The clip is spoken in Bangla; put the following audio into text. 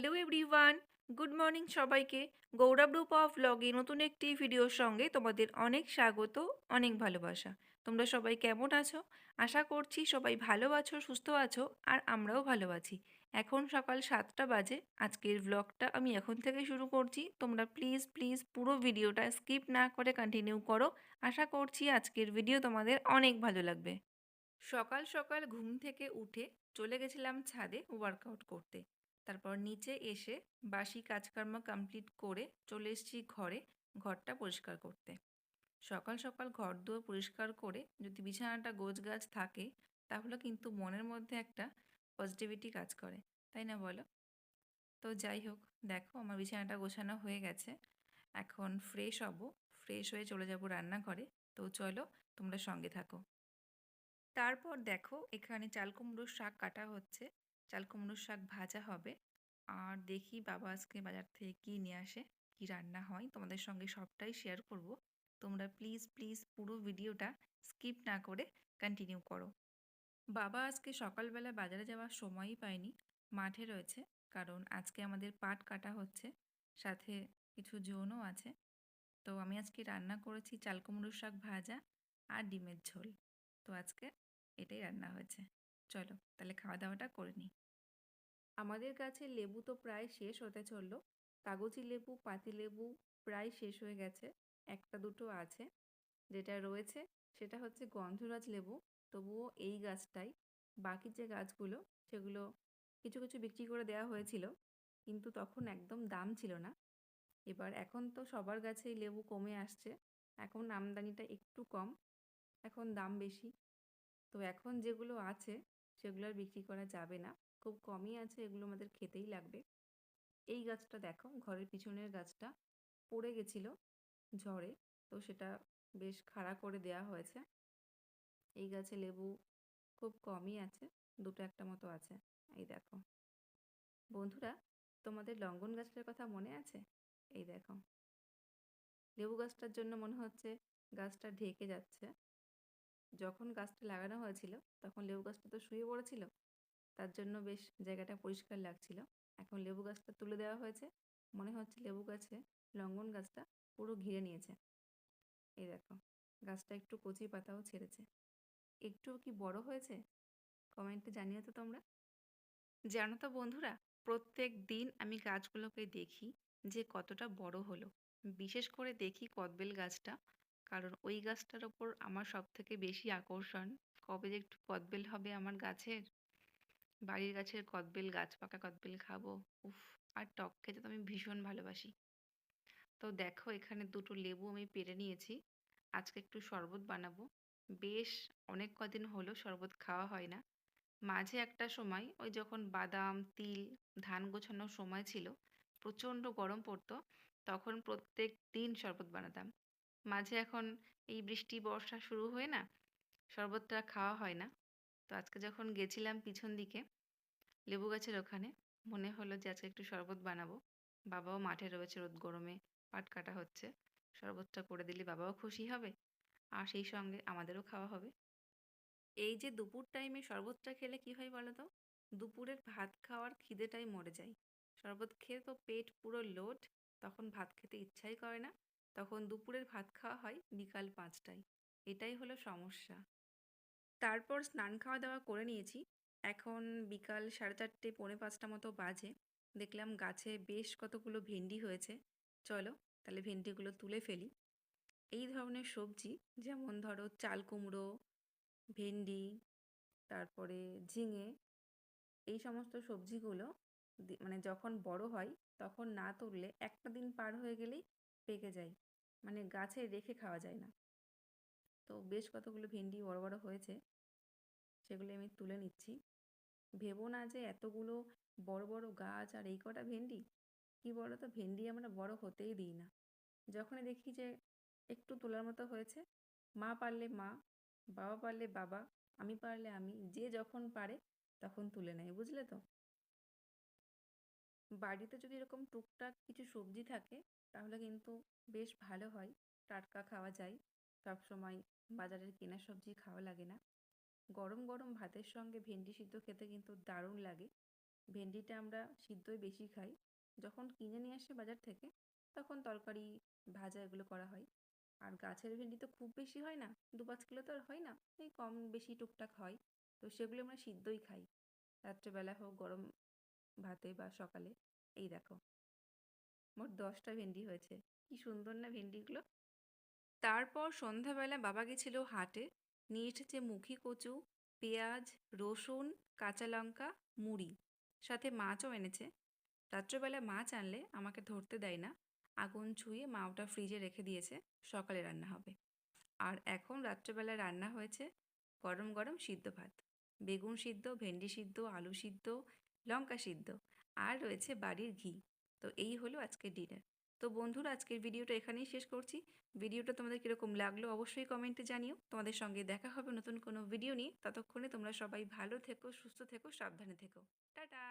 হ্যালো এভরিওয়ান গুড মর্নিং সবাইকে। গৌরব রূপা ভ্লগে নতুন একটি ভিডিওর সঙ্গে তোমাদের অনেক স্বাগত, অনেক ভালোবাসা। তোমরা সবাই কেমন আছো? আশা করছি সবাই ভালো আছো, সুস্থ আছো, আর আমরাও ভালো আছি। এখন সকাল সাতটা বাজে, আজকের ভ্লগটা আমি এখন থেকে শুরু করছি। তোমরা প্লিজ প্লিজ পুরো ভিডিওটা স্কিপ না করে কন্টিনিউ করো। আশা করছি আজকের ভিডিও তোমাদের অনেক ভালো লাগবে। সকাল সকাল ঘুম থেকে উঠে চলে গেছিলাম ছাদে ওয়ার্কআউট করতে। তারপর নিচে এসে বাসি কাজকর্ম কমপ্লিট করে চলে এসেছি ঘরে, ঘরটা পরিষ্কার করতে। সকাল সকাল ঘর দুয়ার পরিষ্কার করে যদি বিছানাটা গোছ গাছ থাকে, তাহলে কিন্তু মনের মধ্যে একটা পজিটিভিটি কাজ করে, তাই না বলো? তো যাই হোক, দেখো আমার বিছানাটা গোছানো হয়ে গেছে। এখন ফ্রেশ হব ফ্রেশ হয়ে চলে যাব রান্নাঘরে। তো চলো তোমরা সঙ্গে থাকো। তারপর দেখো এখানে চাল কুমড়োর শাক কাটা হচ্ছে। চাল কুমড়োর শাক ভাজা হবে। আর দেখি বাবা আজকে বাজার থেকে কী নিয়ে আসে, কী রান্না হয়। তোমাদের সঙ্গে সবটাই শেয়ার করব। তোমরা প্লিজ প্লিজ পুরো ভিডিওটা স্কিপ না করে কন্টিনিউ করো। বাবা আজকে সকালবেলা বাজারে যাওয়ার সময়ই পায়নি, মাঠে রয়েছে। কারণ আজকে আমাদের পাট কাটা হচ্ছে, সাথে কিছু জোনও আছে। তো আমি আজকে রান্না করেছি চাল কুমড়োর শাক ভাজা আর ডিমের ঝোল। তো আজকে এটাই রান্না হয়েছে। চলো, তাহলে খাওয়া দাওয়াটা করে নিই। আমাদের কাছে লেবু তো প্রায় শেষ হতে চলল। কাগজি লেবু, পাতি লেবু প্রায় শেষ হয়ে গেছে। একটা দুটো আছে যেটা রয়েছে, সেটা হচ্ছে গন্ধরাজ লেবু। তবুও এই গাছটাই। বাকি যে গাছগুলো, সেগুলো কিছু কিছু বিক্রি করে দেওয়া হয়েছিল, কিন্তু তখন একদম দাম ছিল না। এবার এখন তো সবার গাছেই লেবু কমে আসছে। এখন আমদানিটা একটু কম, এখন দাম বেশি। তো এখন যেগুলো আছে, সেগুলো আর বিক্রি করা যাবে না। খুব কমই আছে, এগুলো আমাদের খেতেই লাগবে। এই গাছটা দেখো, ঘরের পিছনের গাছটা পড়ে গেছিল ঝড়ে, তো সেটা বেশ খাড়া করে দেয়া হয়েছে। এই গাছে লেবু খুব কমই আছে, দুটো একটা মতো আছে, এই দেখো। বন্ধুরা, তোমাদের লঙ্গন গাছটার কথা মনে আছে? এই দেখো। লেবু গাছটার জন্য মনে হচ্ছে গাছটা ঢেকে যাচ্ছে। যখন গাছটা লাগানো হয়েছিল, তখন লেবু গাছটা তো শুয়ে পড়েছিল। তার জন্য বেশ জায়গাটা পরিষ্কার লাগছিল। এখন লেবু গাছটা তুলে দেওয়া হয়েছে। মনে হচ্ছে লেবু গাছে লঙ্গন গাছটা পুরো ঘিরে নিয়েছে। এই দেখো, গাছটা একটু কচি পাতাও ছেড়েছে। একটু কি বড় হয়েছে? কমেন্টে জানিও তো তোমরা। জানো তো বন্ধুরা, প্রত্যেক দিন আমি গাছগুলোকে দেখি যে কতটা বড় হলো। বিশেষ করে দেখি কদবেল গাছটা, কারণ ওই গাছটার ওপর আমার সব থেকে বেশি আকর্ষণ। কবে যে একটু কদবেল হবে আমার গাছের? বাড়ির গাছের কদবেল গাছ, পাকা কদবেল খাব। উফ, আর টক খেতে তো আমি ভীষণ ভালোবাসি। তো দেখো, এখানে দুটো লেবু আমি পেরে নিয়েছি। আজকে একটু শরবত বানাবো। বেশ, অনেক কদিন হলো শরবত খাওয়া হয় না। মাঝে একটা সময়, ওই যখন বাদাম, তিল, ধান গোছানোর সময় ছিল, প্রচণ্ড গরম পড়তো, তখন প্রত্যেক দিন শরবত বানাতাম। মাঝে এখন এই বৃষ্টি, বর্ষা শুরু হয়ে না, শরবতটা খাওয়া হয় না। তো আজকে যখন গেছিলাম পিছন দিকে লেবু গাছের ওখানে, মনে হলো যে আজকে একটু শরবত বানাবো। বাবাও মাঠে রয়েছে, রোদ গরমে পাট কাটা হচ্ছে। শরবতটা করে দিলে বাবাও খুশি হবে আর সেই সঙ্গে আমাদেরও খাওয়া হবে। এই যে দুপুর টাইমে শরবতটা খেলে কী হয় বলো তো? দুপুরের ভাত খাওয়ার খিদেটাই মরে যায়। শরবত খেয়ে তো পেট পুরো লোড, তখন ভাত খেতে ইচ্ছাই করে না। তখন দুপুরের ভাত খাওয়া হয় বিকাল পাঁচটায়। এটাই হলো সমস্যা। তারপর স্নান খাওয়া দাওয়া করে নিয়েছি। এখন বিকাল সাড়ে চারটে, পৌনে পাঁচটা মতো বাজে। দেখলাম গাছে বেশ কতগুলো ভেন্ডি হয়েছে। চলো তাহলে ভেন্ডিগুলো তুলে ফেলি। এই ধরনের সবজি যেমন ধরো চাল কুমড়ো, ভেন্ডি, তারপরে ঝিঙে, এই সমস্ত সবজিগুলো মানে যখন বড় হয় তখন না তুললে একটা দিন পার হয়ে গেলেই পেকে যায়। মানে গাছে রেখে খাওয়া যায় না। তো বেশ কতগুলো ভেন্ডি বড় বড় হয়েছে। সেগুলো আমি তুলে নিচ্ছি। ভেবো না যে এতগুলো বড় বড় গাছ আর এই কটা ভেন্ডি? কী বলো তো ভেন্ডি আমরা বড় হতেই দিই না। যখনই দেখি যে একটু তোলার মতো হয়েছে, মা পারলে মা, বাবা পারলে বাবা, আমি পারলে আমি, যে যখন পারে তখন তুলে নেয়, বুঝলে তো? বাড়িতে যদি এরকম টুকটাক কিছু সবজি থাকে, তাহলে কিন্তু বেশ ভালো হয়। টাটকা খাওয়া যায়। সবসময় বাজারের কেনা সবজি খাওয়া লাগে না। গরম গরম ভাতের সঙ্গে ভেন্ডি সিদ্ধ খেতে কিন্তু দারুণ লাগে। ভেন্ডিটা আমরা সিদ্ধই বেশি খাই। যখন কিনে নিয়ে আসে বাজার থেকে, তখন তরকারি, ভাজা এগুলো করা হয়। আর গাছের ভেন্ডি তো খুব বেশি হয় না, দু পাঁচ কিলো তো আর হয় না, এই কম বেশি টুকটাক হয়। তো সেগুলো আমরা সিদ্ধই খাই। রাত্রেবেলা হোক, গরম ভাতে বা সকালে। এই দেখো। মোট দশটা ভেন্ডি হয়েছে। কি সুন্দর না ভেন্ডিগুলো। তারপর সন্ধ্যাবেলা বাবা গেছিল হাটে। নিয়ে এসেছে মুখি কচু, পেঁয়াজ, রসুন, কাঁচা লঙ্কা, মুড়ি। সাথে মাছও এনেছে। রাত্রেবেলা মাছ আনলে আমাকে ধরতে দেয় না। আগুন ছুঁয়ে মা ওটা ফ্রিজে রেখে দিয়েছে। সকালে রান্না হবে। আর এখন রাত্রেবেলা রান্না হয়েছে গরম গরম সিদ্ধ ভাত। বেগুন সিদ্ধ, ভেন্ডি সিদ্ধ, আলু সিদ্ধ, লঙ্কা সিদ্ধ। আর রয়েছে বাড়ির ঘি। তো এই হলো আজকের ডিনার তো বন্ধুরা, আজকের ভিডিওটা এখানেই শেষ করছি। ভিডিওটা তোমাদের কীরকম লাগল অবশ্যই কমেন্টে জানিও। তোমাদের সঙ্গে দেখা হবে নতুন কোনো ভিডিও নিয়ে। ততক্ষণে তোমরা সবাই ভালো থেকো, সুস্থ থেকো, সাবধানে থেকো। টাটা!